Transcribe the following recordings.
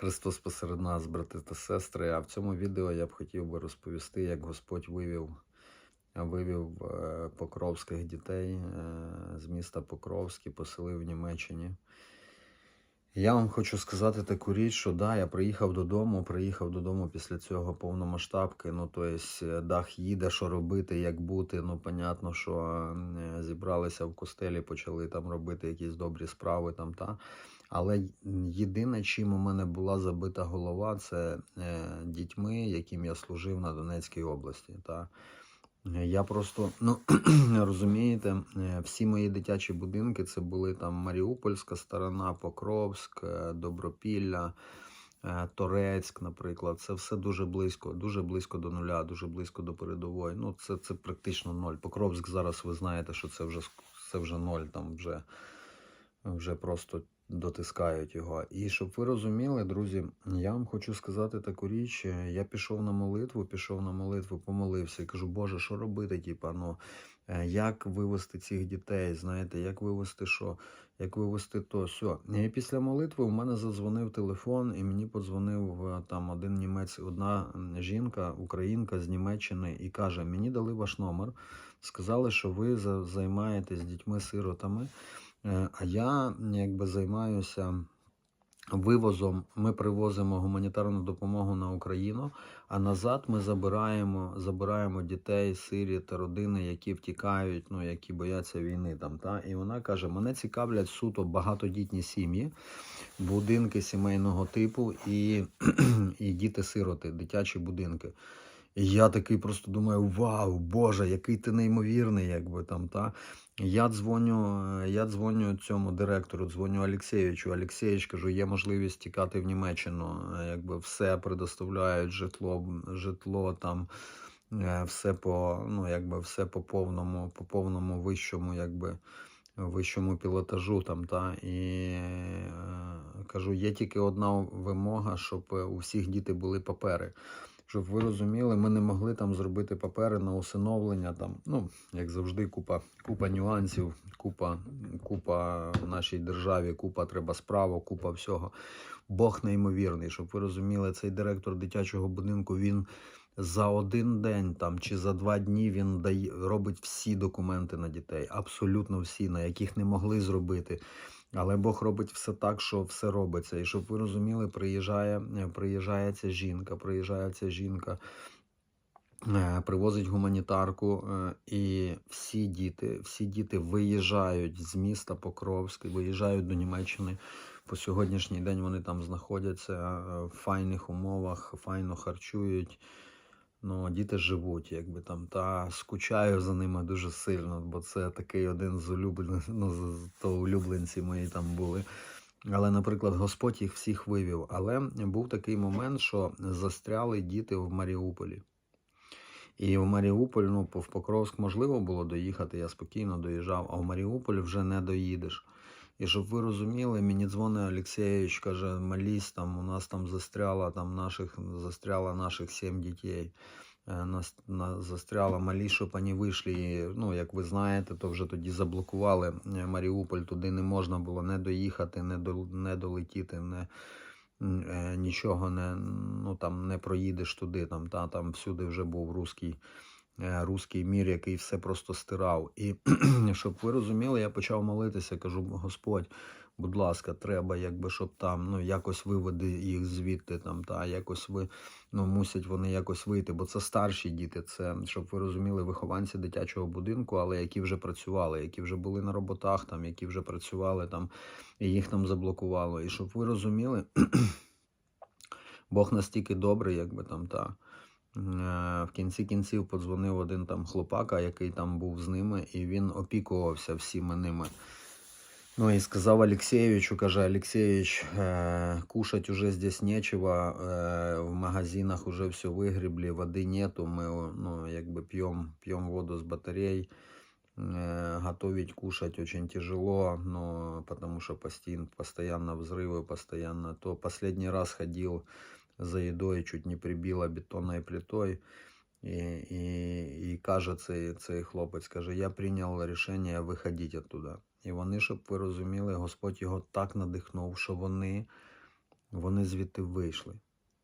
Христос посеред нас, брати та сестри. А в цьому відео я б хотів би розповісти, як Господь вивів, вивів е, покровських дітей е, з міста Покровськ і поселив в Німеччині. Я вам хочу сказати таку річ, що да, я приїхав додому, приїхав додому після цього повномасштабки. Ну, то есть, е, дах їде, що робити, як бути. Ну, понятно, що зібралися в костелі, почали там робити якісь добрі справи там та. Але єдине, чим у мене була забита голова, це е, дітьми, яким я служив на Донецькій області. Та. Я просто, ну розумієте, е, всі мої дитячі будинки це були там Маріупольська сторона, Покровськ, е, Добропілля, Торецьк, наприклад. Це все дуже близько, дуже близько до нуля, дуже близько до передової. Ну, це, це практично ноль. Покровськ зараз ви знаєте, що це вже це вже ноль, там вже, вже просто дотискають його. І щоб ви розуміли, друзі, я вам хочу сказати таку річ. Е, Я пішов на молитву, пішов на молитву, помолився і кажу, Боже, що робити? Типа, ну е, як вивести цих дітей? Знаєте, як вивести що? Як вивести то все. І після молитви у мене задзвонив телефон, і мені подзвонив е, там один німець, одна жінка, українка з Німеччини, і каже: Мені дали ваш номер, сказали, що ви займаєтесь дітьми-сиротами. Е, А я якби займаюся вивозом. Ми привозимо гуманітарну допомогу на Україну, а назад ми забираємо, забираємо дітей, сирі та родини, які втікають, ну які бояться війни. Там та і вона каже: мене цікавлять суто багатодітні сім'ї, будинки сімейного типу і, і діти-сироти, дитячі будинки. І я такий просто думаю: вау, Боже, який ти неймовірний, якби там та. Я дзвоню, е, я дзвоню цьому директору, дзвоню Олексєвичу. Олексєвич, кажу, є можливість тікати в Німеччину. е, Якби все предоставляють, житло, житло там, е, все по, ну, якби все по повному, по повному вищому, якби вищому пілотажу там, та і кажу, є тільки одна вимога, щоб у всіх діти були папери. Щоб ви розуміли, ми не могли там зробити папери на усиновлення. Там, ну, як завжди, купа, купа нюансів, купа, купа нашій державі, купа треба справок, купа всього. Бог неймовірний, щоб ви розуміли, цей директор дитячого будинку він за один день там чи за два дні він дає, робить всі документи на дітей, абсолютно всі, на яких не могли зробити. Але Бог робить все так, що все робиться. І щоб ви розуміли, приїжджає, е, приїжджає ця жінка, приїжджає ця жінка, е, привозить гуманітарку, е, і всі діти, всі діти виїжджають з міста Покровськ, виїжджають до Німеччини. По сьогоднішній день вони там знаходяться в файних умовах, файно харчують. Ну, діти живуть, якби там, та скучаю за ними дуже сильно, бо це такий один з улюблених, ну, то улюбленці мої там були. Але, наприклад, Господь їх всіх вивів. Але був такий момент, що застряли діти в Маріуполі. І в Маріуполь, ну, в Покровськ можливо було доїхати, я спокійно доїжджав, а в Маріуполь вже не доїдеш. І щоб ви розуміли, мені дзвонить Олексєєвич, каже, молись, там у нас там застряло там наших, застряло наших сім дітей. Е, Нас, на, застряло малі, щоб вони вийшли. І, Ну, як ви знаєте, то вже тоді заблокували е, Маріуполь, туди не можна було не доїхати, не, до, не долетіти, не, е, нічого не, ну, там, не проїдеш туди. Там, та, там всюди вже був руський, е, руський мір, який все просто стирав. І щоб ви розуміли, я почав молитися, кажу, Господь, будь ласка, треба, якби, щоб там ну, якось виведи їх звідти, там, та, якось ви, ну, мусять вони якось вийти, бо це старші діти, це, щоб ви розуміли, вихованці дитячого будинку, але які вже працювали, які вже були на роботах, там, які вже працювали там, і їх там заблокувало. І щоб ви розуміли, Бог настільки добрий, якби там та. Е, В кінці кінців подзвонив один там хлопака, який там був з ними, і він опікувався всіми ними. Ну и сказав Алексеевичу, каже, Алексеевич, э, кушать уже здесь нечего, э, в магазинах уже все выгребли, воды нету, мы ну, якби пьем, пьем воду с батарей, э, готовить, кушать очень тяжело, но потому что постин, постоянно взрывы, постоянно то. Последний раз ходил за едой, чуть не прибило бетонной плитой. І, і, і каже цей, цей хлопець, каже, я прийняв рішення виходити оттуда. І вони, щоб ви розуміли, Господь його так надихнув, що вони Вони звідти вийшли.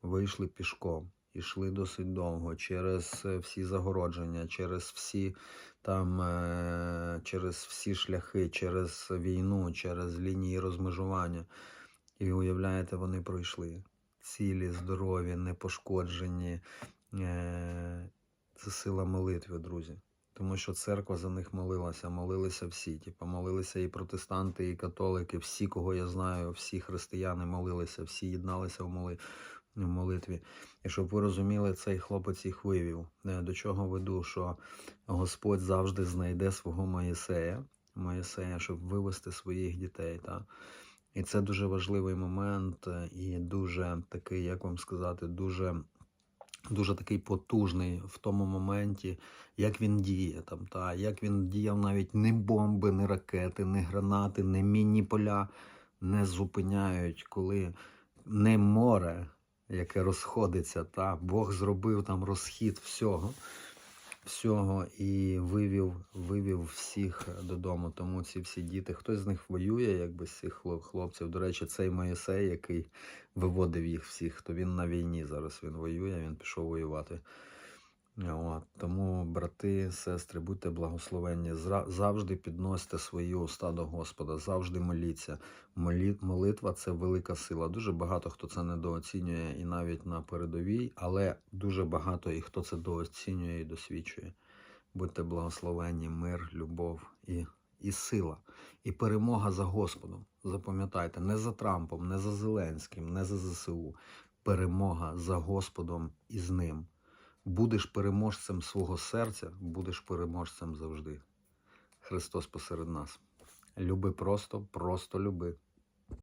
Вийшли пішком. Ішли досить довго через е, всі загородження, через всі там, е, через всі шляхи, через війну, через лінії розмежування. І уявляєте, вони пройшли. Цілі, здорові, непошкоджені. Е, Це сила молитви, друзі. Тому що церква за них молилася, молилися всі. Типу, молилися і протестанти, і католики, всі, кого я знаю, всі християни молилися, всі єдналися в моли- в молитві. І щоб ви розуміли, цей хлопець їх вивів. Е, До чого веду, що Господь завжди знайде свого Моїсея, Моїсея, щоб вивести своїх дітей. Та? І це дуже важливий момент, е, і дуже такий, як вам сказати, дуже, дуже такий потужний в тому моменті, як він діє там, та як він діяв навіть не бомби, не ракети, не гранати, не мінні поля не зупиняють, коли не море, яке розходиться, та Бог зробив там розхід всього. Всього і вивів, вивів всіх додому. Тому ці всі діти, хтось з них воює, якби з цих хлоп- хлопців. До речі, цей Моїсей, який виводив їх всіх, то він на війні зараз він воює, він пішов воювати. От, тому, брати, сестри, будьте благословенні. Завжди підносьте свої уста до Господа, завжди моліться. Молі... Молитва це велика сила. Дуже багато хто це недооцінює і навіть на передовій, але дуже багато і хто це дооцінює і досвідчує. Будьте благословенні, мир, любов і, і сила, і перемога за Господом. Запам'ятайте, не за Трампом, не за Зеленським, не за ЗСУ. Перемога за Господом і з ним. Будеш переможцем свого серця, будеш переможцем завжди. Христос посеред нас. Люби просто, просто люби.